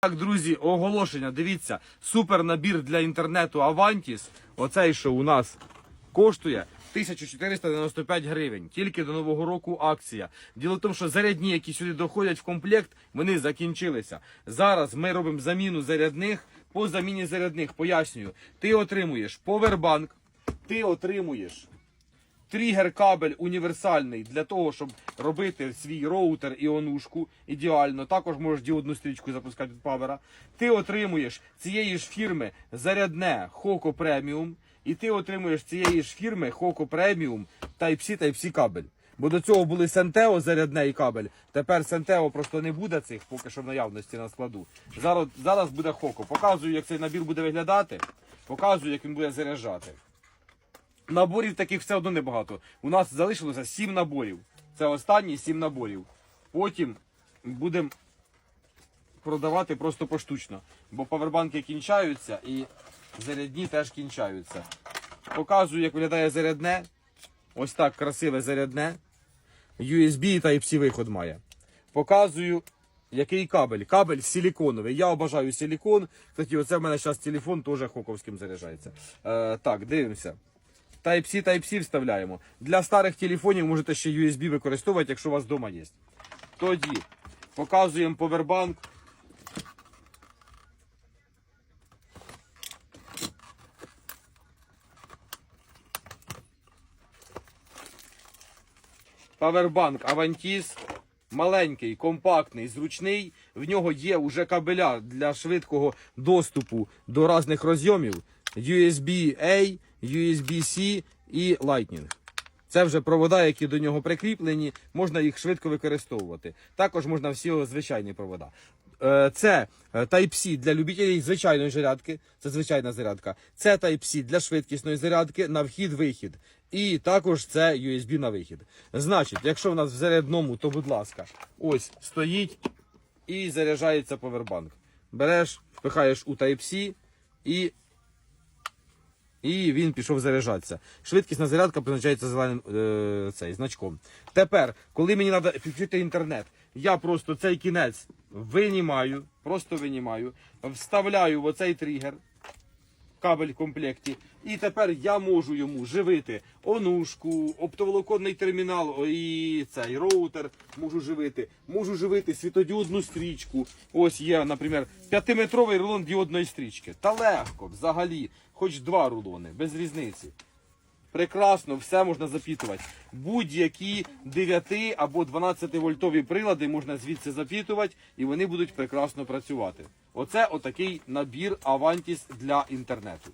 Так, друзі, оголошення. Дивіться, супер набір для інтернету Avantis. Оцей, що у нас коштує 1495 гривень. Тільки до нового року акція. Діло в тому, що зарядні, які сюди доходять в комплект, вони закінчилися. Зараз ми робимо заміну зарядних. По заміні зарядних пояснюю, ти отримуєш повербанк, ти отримуєш тригер кабель універсальний для того, щоб робити свій роутер і онушку ідеально. Також можеш діодну стрічку запускати від павера. Ти отримуєш цієї ж фірми зарядне Хоко Преміум, і ти отримуєш цієї ж фірми Хоко Преміум Type-C Type-C кабель. Бо до цього були Сентео зарядне і кабель. Тепер Сентео просто не буде цих, поки що в наявності на складу. Зараз, зараз буде Хоко. Показую, як цей набір буде виглядати. Показую, як він буде заряджати. Наборів таких все одно небагато. У нас залишилося 7 наборів. Це останні 7 наборів. Потім будемо продавати просто поштучно. Бо павербанки кінчаються і зарядні теж кінчаються. Показую, як виглядає зарядне. Ось так красиве зарядне. USB і Type-C виход має. Показую, який кабель. Кабель силіконовий. Я обожаю силікон. Кстати, оце в мене зараз телефон теж хоковським заряджається. Е, так, дивимося. Type-C, Type-C вставляємо. Для старих телефонів можете ще USB використовувати, якщо у вас вдома є. Тоді показуємо повербанк. Павербанк Avantis. Маленький, компактний, зручний. В нього є уже кабеля для швидкого доступу до різних розйомів. USB-A, USB-C і Lightning. Це вже провода, які до нього прикріплені, можна їх швидко використовувати. Також можна всі звичайні провода. Е, Це е, Type-C для любителів звичайної зарядки, це звичайна зарядка. Це Type-C для швидкісної зарядки на вхід-вихід. І також це USB на вихід. Значить, якщо в нас в зарядному, то будь ласка, ось стоїть і заряджається повербанк. Береш, впихаєш у Type-C і і він пішов заряджатися. Швидкісна зарядка позначається зеленим е, цей, значком. Тепер, коли мені треба підключити інтернет, я просто цей кінець винімаю, просто винімаю, вставляю в оцей тригер, кабель в комплекті, і тепер я можу йому живити онушку, оптоволоконний термінал і цей роутер можу живити. Можу живити світодіодну стрічку. Ось є, наприклад, 5-метровий рулон діодної стрічки. Та легко, взагалі, хоч два рулони, без різниці. Прекрасно, все можна запітувати. Будь-які 9 або 12 вольтові прилади можна звідси запітувати, і вони будуть прекрасно працювати. Оце отакий набір Avantis для інтернету.